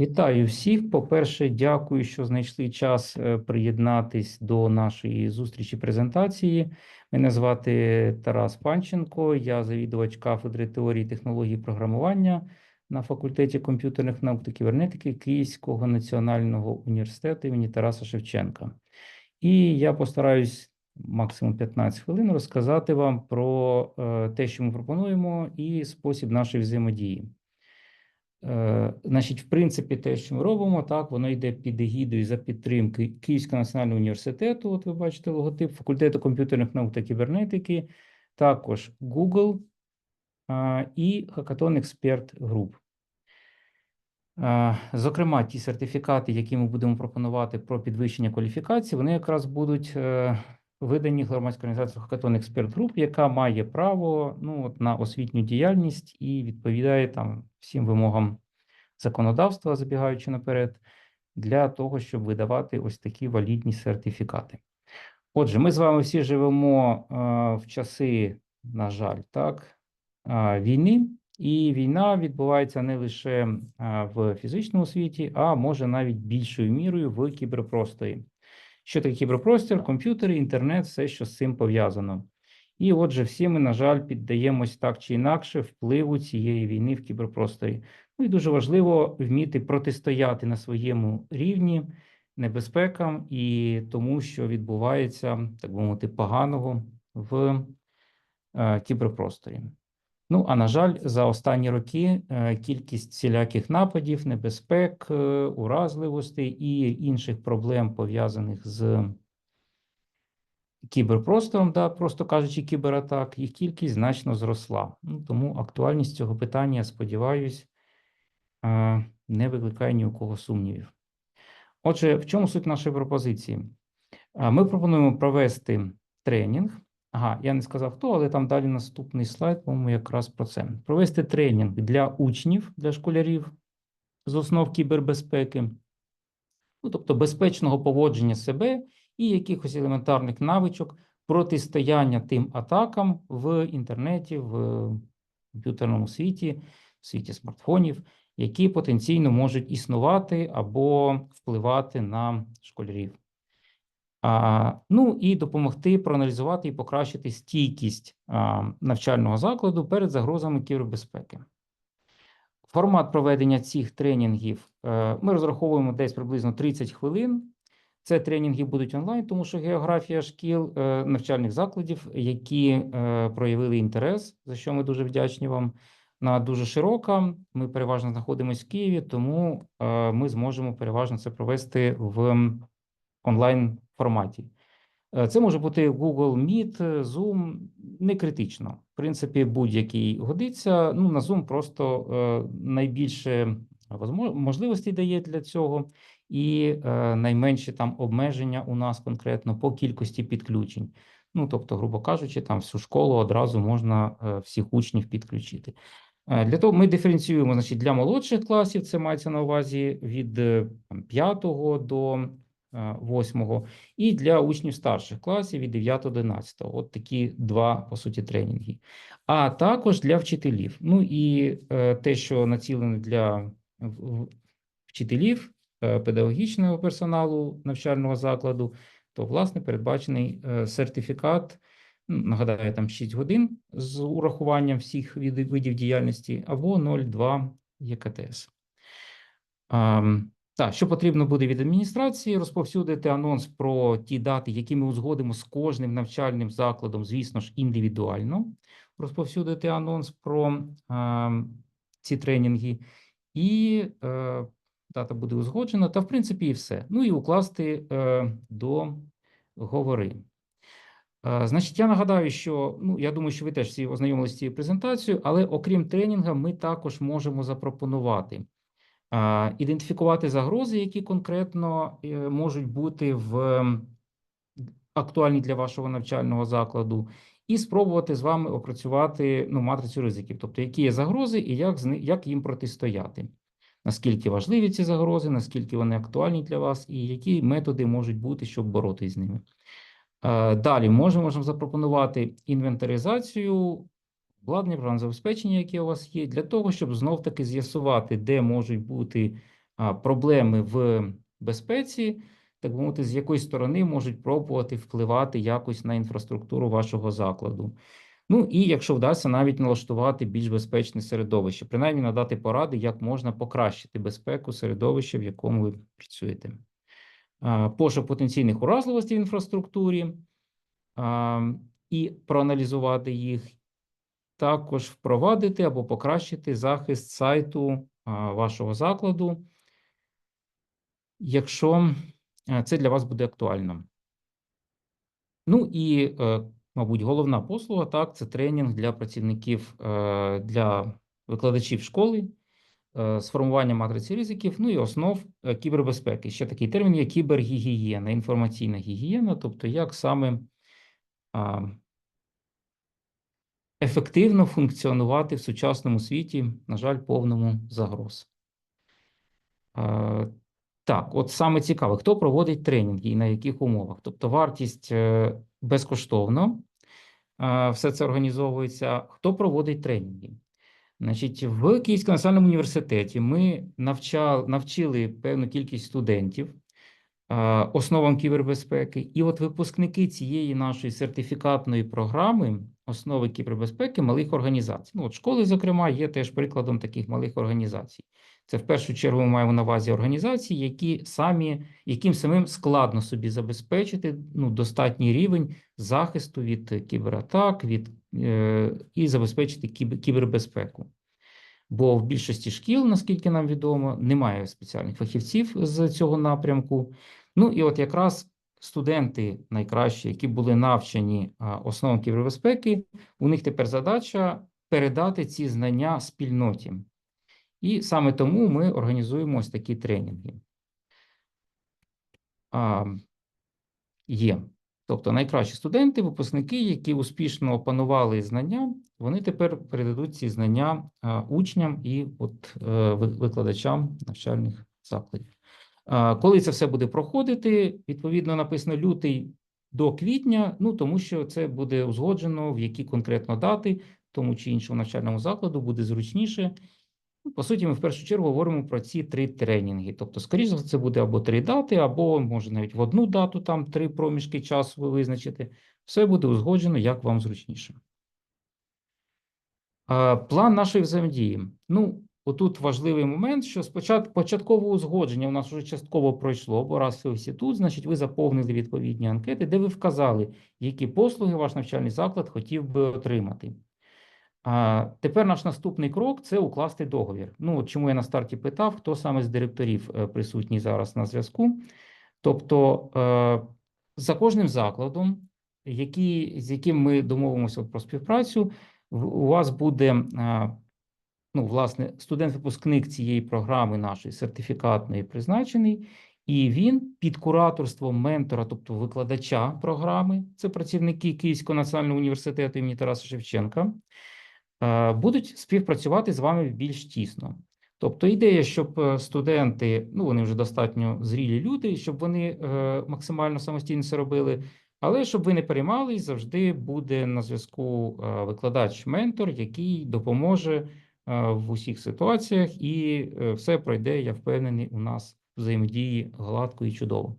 Вітаю всіх. По-перше, дякую, що знайшли час е, приєднатись до нашої зустрічі презентації. Мене звати Тарас Панченко, я завідувач кафедри теорії технології програмування на факультеті комп'ютерних наук та кібернетики Київського національного університету імені Тараса Шевченка. І я постараюсь максимум 15 хвилин розказати вам про е, те, що ми пропонуємо, і спосіб нашої взаємодії. Е, Значить, в принципі, те, що ми робимо, так, воно йде під егідою за підтримки Київського національного університету. От ви бачите логотип, факультету комп'ютерних наук та кібернетики, також Google і Hackathon Expert Group. Е, Зокрема, ті сертифікати, які ми будемо пропонувати про підвищення кваліфікації, вони якраз будуть е, видані громадською організацією Hackathon Expert Group, яка має право ну, от, на освітню діяльність і відповідає там всім вимогам законодавства, забігаючи наперед, для того, щоб видавати ось такі валідні сертифікати. Отже, ми з вами всі живемо е, в часи, на жаль, так, е, війни. І війна відбувається не лише е, в фізичному світі, а може навіть більшою мірою в кіберпросторі. Що таке кіберпростір? Комп'ютери, інтернет, все, що з цим пов'язано. І отже, всі ми, на жаль, піддаємось так чи інакше впливу цієї війни в кіберпросторі. Ну і дуже важливо вміти протистояти на своєму рівні небезпекам і тому, що відбувається, так би мовити, поганого в е, кіберпросторі. Ну, а на жаль, за останні роки е, кількість всіляких нападів, небезпек, е, уразливостей і інших проблем, пов'язаних з кіберпростором, да, просто кажучи, кібератак, їх кількість значно зросла. Ну, тому актуальність цього питання, я сподіваюсь, е, не викликає ні у кого сумнівів. Отже, в чому суть нашої пропозиції? Ми пропонуємо провести тренінг. Ага, я не сказав хто, але там далі наступний слайд, по-моєму, якраз про це. Провести тренінг для учнів, для школярів з основ кібербезпеки, ну, тобто безпечного поводження себе і якихось елементарних навичок протистояння тим атакам в інтернеті, в комп'ютерному світі, в світі смартфонів, які потенційно можуть існувати або впливати на школярів. А, ну і допомогти проаналізувати і покращити стійкість а, навчального закладу перед загрозами кібербезпеки. Формат проведення цих тренінгів е, ми розраховуємо десь приблизно 30 хвилин. Це тренінги будуть онлайн, тому що географія шкіл е, навчальних закладів, які е, проявили інтерес, за що ми дуже вдячні вам. На дуже широка. Ми переважно знаходимося в Києві, тому е, ми зможемо переважно це провести в онлайн форматі. Е, Це може бути Google Meet, Zoom, не критично. В принципі, будь-який годиться. Ну, на Zoom просто е, найбільше можливостей дає для цього, і е, найменші там обмеження у нас конкретно по кількості підключень. Ну, тобто, грубо кажучи, там всю школу одразу можна всіх учнів підключити. Для того ми диференціюємо, значить, для молодших класів це мається на увазі від е, 5 до 8, і для учнів старших класів від 9 до 11. От такі два, по суті, тренінги. А також для вчителів. Ну і е, те, що націлено для вчителів, е, педагогічного персоналу навчального закладу, то, власне, передбачений е, сертифікат, ну, нагадаю, там 6 годин з урахуванням всіх видів діяльності, або 0,2 ЄКТС. Так, що потрібно буде від адміністрації, розповсюдити анонс про ті дати, які ми узгодимо з кожним навчальним закладом, звісно ж, індивідуально. Розповсюдити анонс про е, ці тренінги, і е, дата буде узгоджена, та в принципі і все. Ну і укласти е, договори. Е, Значить, я нагадаю, що ну я думаю, що ви теж всі ознайомилися з цією презентацією, але окрім тренінга, ми також можемо запропонувати ідентифікувати загрози, які конкретно е, можуть бути в актуальні для вашого навчального закладу, і спробувати з вами опрацювати ну, матрицю ризиків, тобто які є загрози і як, як їм протистояти. Наскільки важливі ці загрози, наскільки вони актуальні для вас, і які методи можуть бути, щоб боротися з ними. Е, Далі можемо, можемо запропонувати інвентаризацію обладнання, програмне забезпечення, яке у вас є, для того, щоб знов-таки з'ясувати, де можуть бути проблеми в безпеці, так би мовити, з якої сторони можуть пробувати впливати якось на інфраструктуру вашого закладу. Ну і якщо вдасться навіть налаштувати більш безпечне середовище, принаймні надати поради, як можна покращити безпеку середовища, в якому ви працюєте. Пошук потенційних уразливостей в інфраструктурі і проаналізувати їх, також впровадити або покращити захист сайту вашого закладу, якщо це для вас буде актуально. Ну і, е, мабуть, головна послуга так, це тренінг для працівників, е, для викладачів школи е, з формування матриці ризиків, ну і основ кібербезпеки. Ще такий термін є кібергігієна, інформаційна гігієна, тобто як саме ефективно функціонувати в сучасному світі, на жаль, повному загроз. Е, Так, от саме цікаве, хто проводить тренінги і на яких умовах? Тобто вартість е, безкоштовно, е, все це організовується. Хто проводить тренінги? Значить, в Київському національному університеті ми навчали, навчили певну кількість студентів основам кібербезпеки, і от випускники цієї нашої сертифікатної програми основи кібербезпеки малих організацій. Ну, от школи, зокрема, є теж прикладом таких малих організацій. Це в першу чергу ми маємо на увазі організації, які самі, яким самим складно собі забезпечити ну, достатній рівень захисту від кібератак, від, е, і забезпечити кібербезпеку. Бо в більшості шкіл, наскільки нам відомо, немає спеціальних фахівців з цього напрямку. Ну і от якраз студенти найкращі, які були навчені основам кібербезпеки, у них тепер задача передати ці знання спільноті. І саме тому ми організуємо ось такі тренінги. А, є. Тобто найкращі студенти, випускники, які успішно опанували знання, вони тепер передадуть ці знання учням і от, е, викладачам навчальних закладів. Коли це все буде проходити, відповідно написано лютий до квітня, ну тому що це буде узгоджено, в які конкретно дати тому чи іншому навчальному закладу буде зручніше. Ну, По суті, ми в першу чергу говоримо про ці три тренінги. Тобто, скоріше це буде або три дати, або може навіть в одну дату там три проміжки часу ви визначите. Все буде узгоджено, як вам зручніше. План нашої взаємодії. Ну, отут важливий момент, що спочатку початкове узгодження у нас вже частково пройшло, бо раз ви всі тут, значить, ви заповнили відповідні анкети, де ви вказали, які послуги ваш навчальний заклад хотів би отримати. А тепер наш наступний крок це укласти договір. Ну, чому я на старті питав, хто саме з директорів е, присутній зараз на зв'язку. Тобто, е, за кожним закладом, який, з яким ми домовимося про співпрацю, у вас буде, е, ну, власне, студент-випускник цієї програми нашої сертифікатної призначений, і він під кураторством ментора, тобто викладача програми, це працівники Київського національного університету імені Тараса Шевченка, е, будуть співпрацювати з вами більш тісно. Тобто ідея, щоб е, студенти, ну вони вже достатньо зрілі люди, щоб вони е, максимально самостійно це робили, але щоб ви не переймались, завжди буде на зв'язку викладач-ментор, який допоможе в усіх ситуаціях, і е, все пройде, я впевнений, у нас взаємодії гладко і чудово.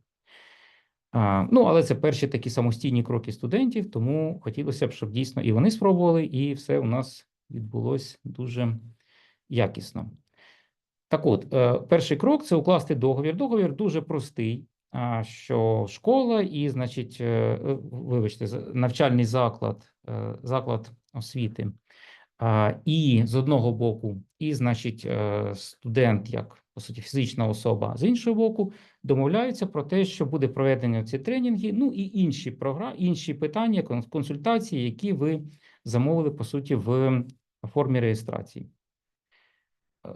Ну, але це перші такі самостійні кроки студентів, тому хотілося б, щоб дійсно і вони спробували, і все у нас відбулось дуже якісно. Так от, е, перший крок це укласти договір. Договір дуже простий, що школа і, значить, е, е, вибачте, навчальний заклад, е, заклад освіти, і з одного боку, і, значить, е, студент, як по суті, фізична особа, з іншого боку, домовляються про те, що буде проведення ці тренінги, ну і інші програми, інші питання, консультації, які ви замовили, по суті, в формі реєстрації.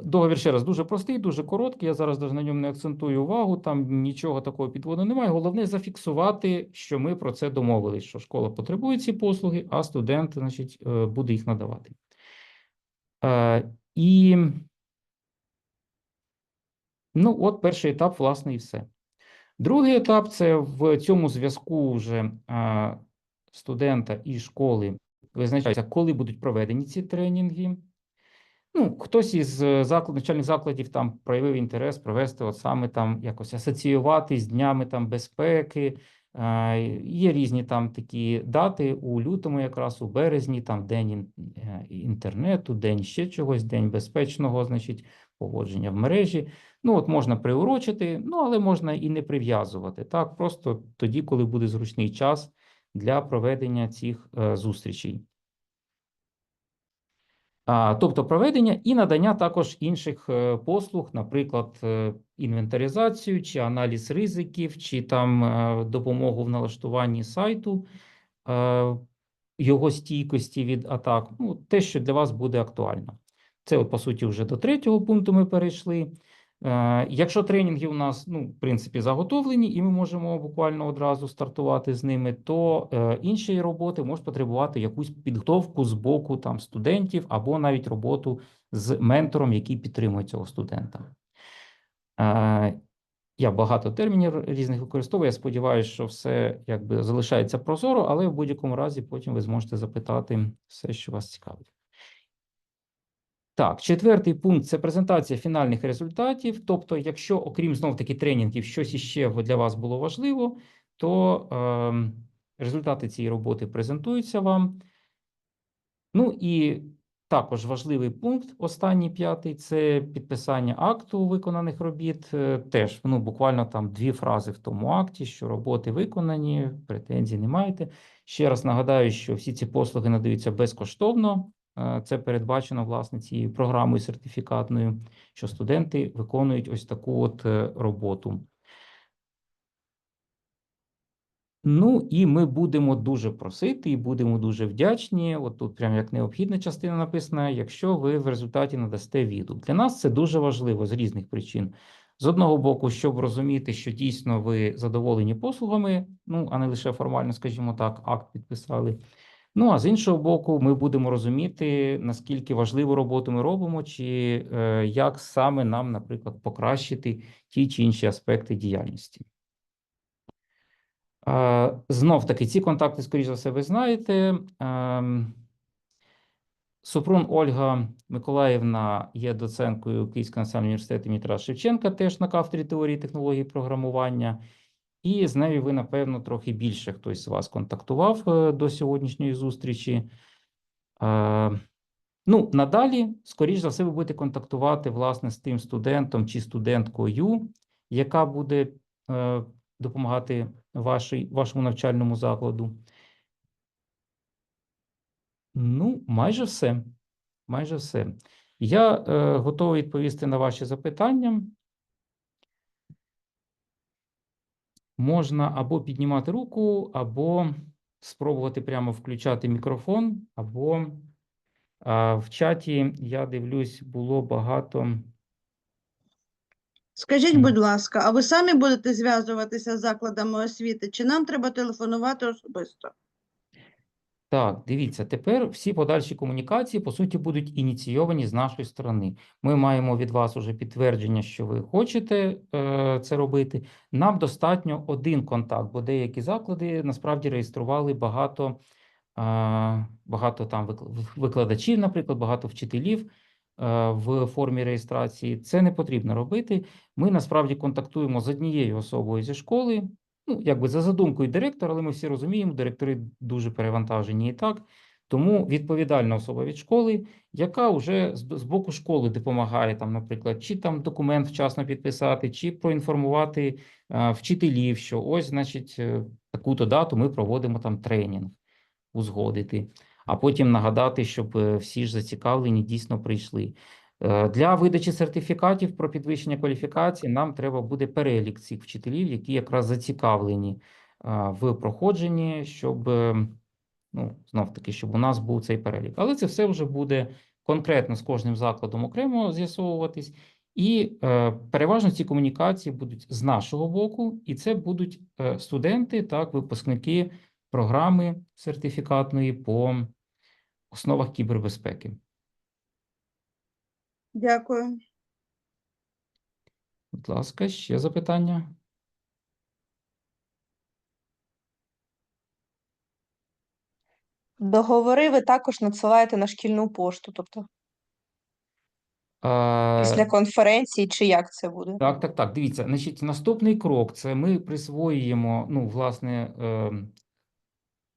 Договір ще раз дуже простий, дуже короткий. Я зараз даже на ньому не акцентую увагу. Там нічого такого підводу немає. Головне зафіксувати, що ми про це домовились, що школа потребує ці послуги, а студент, значить, е, буде їх надавати. Е, І ну, от перший етап, власне, і все. Другий етап це в цьому зв'язку вже е, студента і школи визначається, коли будуть проведені ці тренінги. Ну, хтось із е, заклад, навчальних закладів там проявив інтерес провести от саме там якось асоціювати з днями там безпеки. Е, Є різні там такі дати у лютому, якраз у березні, там день е, інтернету, день ще чогось, день безпечного, значить, поводження в мережі. Ну, от можна приурочити, ну але можна і не прив'язувати. Так, просто тоді, коли буде зручний час для проведення цих е, зустрічей. Тобто проведення і надання також інших е, послуг, наприклад, е, інвентаризацію чи аналіз ризиків, чи там е, допомогу в налаштуванні сайту, його стійкості від атак. Ну, те, що для вас буде актуально. Це, от, по суті, вже до третього пункту ми перейшли. Е, Якщо тренінги у нас, ну, в принципі, заготовлені, і ми можемо буквально одразу стартувати з ними, то е, інші роботи можуть потребувати якусь підготовку з боку там студентів або навіть роботу з ментором, який підтримує цього студента. Е, я багато термінів різних використовую. Я сподіваюся, що все якби залишається прозоро, але в будь-якому разі потім ви зможете запитати все, що вас цікавить. Так, четвертий пункт це презентація фінальних результатів. Тобто, якщо, окрім знов таки тренінгів, щось іще для вас було важливо, то ем, результати цієї роботи презентуються вам. Ну і також важливий пункт, останній п'ятий, це підписання акту виконаних робіт. Е, Теж ну, буквально там дві фрази в тому акті, що роботи виконані, претензій не маєте. Ще раз нагадаю, що всі ці послуги надаються безкоштовно. Е, Це передбачено власне цією програмою сертифікатною, що студенти виконують ось таку от е, роботу. Ну і ми будемо дуже просити і будемо дуже вдячні. От тут прям як необхідна частина написана, якщо ви в результаті надасте відгук. Для нас це дуже важливо з різних причин. З одного боку, щоб розуміти, що дійсно ви задоволені послугами, ну а не лише формально, скажімо так, акт підписали. Ну а з іншого боку, ми будемо розуміти, наскільки важливу роботу ми робимо, чи е, як саме нам, наприклад, покращити ті чи інші аспекти діяльності. Е, Знов таки, ці контакти, скоріш за все, ви знаєте. Ем, Супрун Ольга Миколаївна є доценткою Київського національного університету Тараса Шевченка, теж на кафедрі теорії технології програмування. І з нею ви, напевно, трохи більше хтось з вас контактував е, до сьогоднішньої зустрічі. Е, Ну, надалі, скоріш за все, ви будете контактувати власне з тим студентом чи студенткою, яка буде е, допомагати вашій, вашому навчальному закладу. Ну, майже все. Майже все. Я е, готовий відповісти на ваші запитання. Можна або піднімати руку, або спробувати прямо включати мікрофон, або а, в чаті я дивлюсь, було багато. Скажіть, будь ласка, а ви самі будете зв'язуватися з закладами освіти, чи нам треба телефонувати особисто? Так, дивіться, тепер всі подальші комунікації, по суті, будуть ініційовані з нашої сторони. Ми маємо від вас уже підтвердження, що ви хочете е, це робити. Нам достатньо один контакт, бо деякі заклади насправді реєстрували багато, е, багато там викладачів, наприклад, багато вчителів е, в формі реєстрації. Це не потрібно робити. Ми насправді контактуємо з однією особою зі школи. Ну, якби за задумкою директора, але ми всі розуміємо, директори дуже перевантажені і так. Тому відповідальна особа від школи, яка вже з, боку школи допомагає там, наприклад, чи там документ вчасно підписати, чи проінформувати е, вчителів, що ось, значить, е, таку-то дату ми проводимо там тренінг, узгодити, а потім нагадати, щоб е, всі ж зацікавлені дійсно прийшли. Е, Для видачі сертифікатів про підвищення кваліфікації нам треба буде перелік цих вчителів, які якраз зацікавлені в проходженні, щоб е, ну, знов таки, щоб у нас був цей перелік. Але це все вже буде конкретно з кожним закладом окремо з'ясовуватись. І е, переважно ці комунікації будуть з нашого боку, і це будуть е, студенти, так, випускники програми сертифікатної по основах кібербезпеки. Дякую. Будь ласка, ще запитання? Договори ви також надсилаєте на шкільну пошту, тобто Е, Після конференції чи як це буде? Так, так, так. Дивіться, значить, наступний крок це ми присвоюємо, ну, власне, е,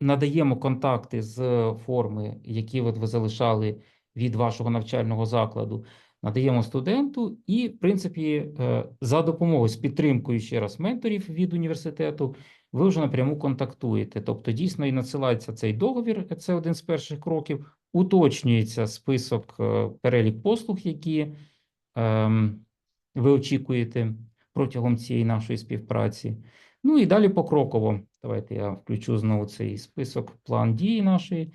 надаємо контакти з форми, які от ви залишали від вашого навчального закладу, надаємо студенту, і, в принципі, е, за допомогою з підтримкою ще раз менторів від університету, ви вже напряму контактуєте. Тобто, дійсно, і надсилається цей договір, це один з перших кроків, уточнюється список е, перелік послуг, які. ем, ви очікуєте протягом цієї нашої співпраці. Ну і далі покроково. Давайте я включу знову цей список, план дії нашої.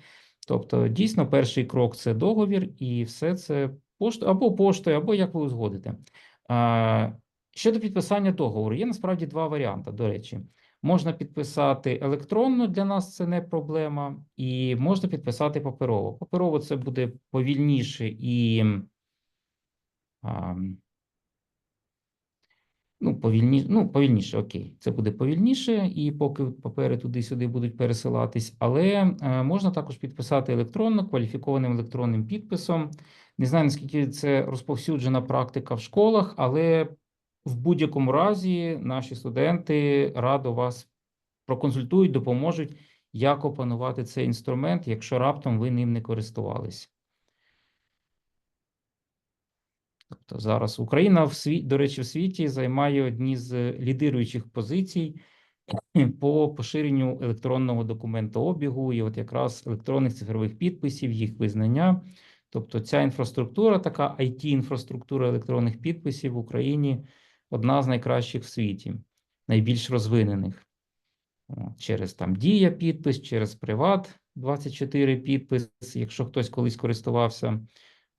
Тобто, дійсно, перший крок це договір, і все це поштою або поштою, або як ви узгодите. Щодо підписання договору, є насправді два варіанти, до речі. Можна підписати електронно, для нас це не проблема, і можна підписати паперово. Паперово це буде повільніше і. а, Ну, повільніше, ну, повільніше, окей. Це буде повільніше, і поки папери туди-сюди будуть пересилатись, але е, можна також підписати електронно, кваліфікованим електронним підписом. Не знаю, наскільки це розповсюджена практика в школах, але в будь-якому разі наші студенти радо вас проконсультують, допоможуть, як опанувати цей інструмент, якщо раптом ви ним не користувались. Тобто зараз Україна в світ, до речі, в світі займає одні з лідируючих позицій по поширенню електронного документообігу і от якраз електронних цифрових підписів, їх визнання. Тобто ця інфраструктура, така IT-інфраструктура електронних підписів в Україні одна з найкращих в світі, найбільш розвинених. Через там Дія підпис, через Приват 24 підпис, якщо хтось колись користувався.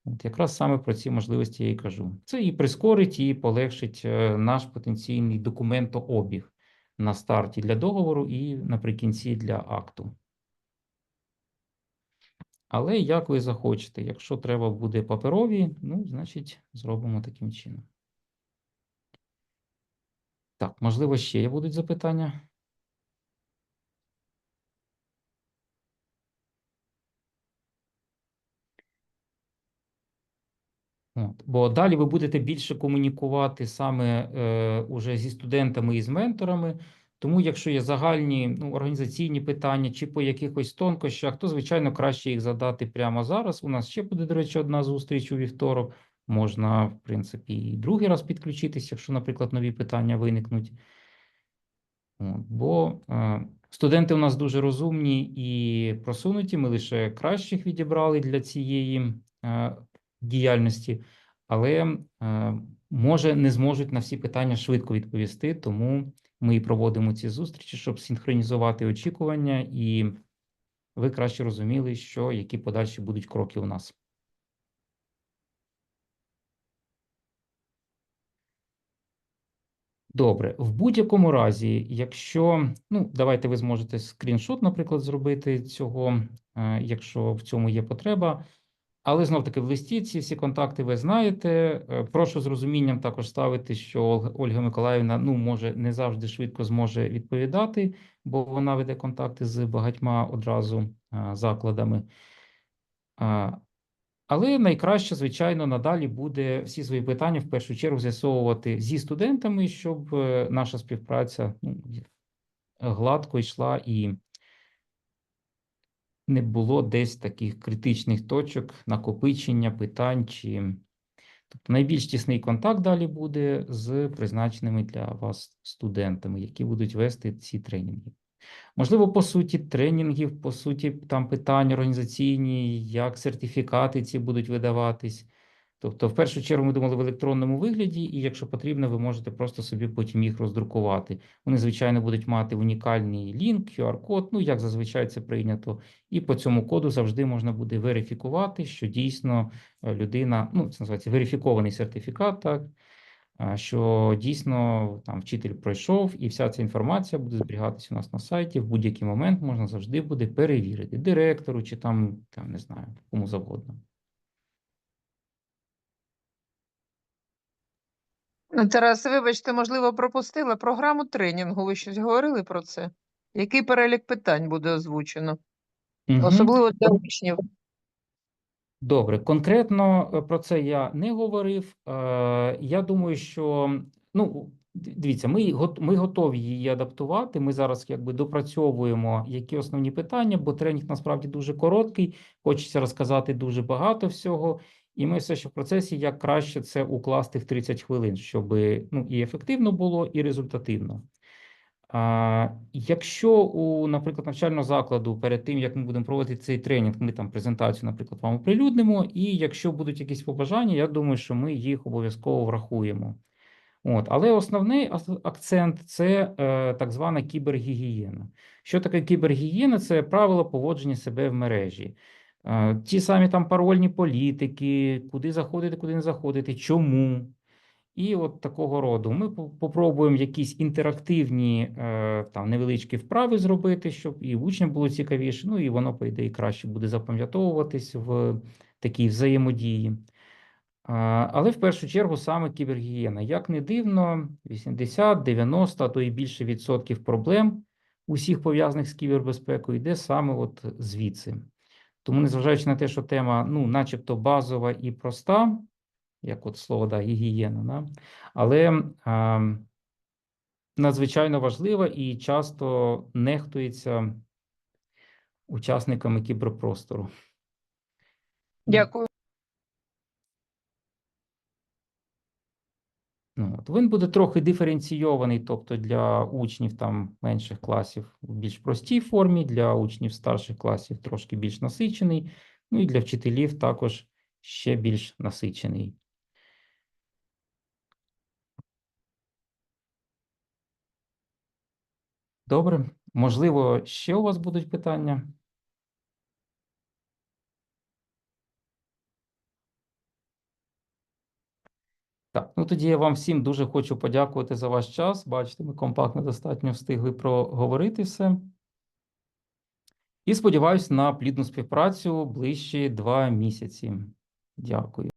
От якраз саме про ці можливості я і кажу. Це і прискорить, і полегшить е, наш потенційний документообіг на старті для договору і наприкінці для акту. Але як ви захочете, якщо треба буде паперові, ну, значить, зробимо таким чином. Так, можливо, ще є будуть запитання? От. Бо далі ви будете більше комунікувати саме е, уже зі студентами і з менторами. Тому, якщо є загальні ну, організаційні питання чи по якихось тонкощах, то звичайно краще їх задати прямо зараз. У нас ще буде, до речі, одна зустріч у вівторок. Можна, в принципі, і другий раз підключитися, якщо, наприклад, нові питання виникнуть. Бо е, студенти у нас дуже розумні і просунуті. Ми лише кращих відібрали для цієї е, діяльності, але е, може не зможуть на всі питання швидко відповісти. Тому ми і проводимо ці зустрічі, щоб синхронізувати очікування, і ви краще розуміли, що які подальші будуть кроки у нас. Добре, в будь-якому разі, якщо, ну, давайте ви зможете скріншот, наприклад, зробити цього, е, якщо в цьому є потреба. Але знов таки в листі ці всі контакти ви знаєте. Е, Прошу з розумінням також ставити, що Ольга- Миколаївна ну може не завжди швидко зможе відповідати, бо вона веде контакти з багатьма одразу а, закладами. А, Але найкраще, звичайно, надалі буде всі свої питання в першу чергу з'ясовувати зі студентами, щоб е, наша співпраця ну, гладко йшла і не було десь таких критичних точок накопичення питань чи. Тобто найбільш тісний контакт далі буде з призначеними для вас студентами, які будуть вести ці тренінги. Можливо, по суті тренінгів, по суті, там питання організаційні, як сертифікати ці будуть видаватись. Тобто, в першу чергу, ми думали в електронному вигляді, і якщо потрібно, ви можете просто собі потім їх роздрукувати. Вони, звичайно, будуть мати унікальний лінк, QR-код, ну як зазвичай це прийнято. І по цьому коду завжди можна буде верифікувати, що дійсно е, людина, ну це називається верифікований сертифікат, так що дійсно там вчитель пройшов, і вся ця інформація буде зберігатися у нас на сайті. В будь-який момент можна завжди буде перевірити директору чи там, там не знаю, кому завгодно. Тарас, вибачте, можливо, пропустила програму тренінгу. Ви щось говорили про це? Який перелік питань буде озвучено? Мгм. Особливо для учнів. Добре, конкретно е, про це я не говорив. Е, Я думаю, що ну дивіться, ми ми готові її адаптувати. Ми зараз якби допрацьовуємо які основні питання, бо тренінг насправді дуже короткий. Хочеться розказати дуже багато всього, і ми все ще в процесі, як краще це укласти в 30 хвилин, щоб ну і ефективно було, і результативно. А, якщо у, наприклад, навчального закладу перед тим, як ми будемо проводити цей тренінг, ми там презентацію, наприклад, вам оприлюднимо, і якщо будуть якісь побажання, я думаю, що ми їх обов'язково врахуємо. От, але основний акцент це е, так звана кібергігієна. Що таке кібергігієна? Це правила поводження себе в мережі. Ті самі там парольні політики, куди заходити, куди не заходити, чому. І от такого роду ми по- попробуємо якісь інтерактивні е, там невеличкі вправи зробити, щоб і учням було цікавіше, ну і воно, по ідеї, краще буде запам'ятовуватись в такій взаємодії. Але в першу чергу саме кібергігієна. Як не дивно, 80, 90, а то і більше відсотків проблем усіх пов'язаних з кібербезпекою йде саме от звідси. Тому, незважаючи на те, що тема, ну, начебто базова і проста, як от слово, да, гігієна, да? але а, надзвичайно важлива і часто нехтується учасниками кіберпростору. Дякую. Ну, от він буде трохи диференційований, тобто для учнів там менших класів в більш простій формі, для учнів старших класів трошки більш насичений, ну і для вчителів також ще більш насичений. Добре, можливо, ще у вас будуть питання? Так, ну тоді я вам всім дуже хочу подякувати за ваш час. Бачите, ми компактно достатньо встигли проговорити все. І сподіваюся на плідну співпрацю ближчі два місяці. Дякую.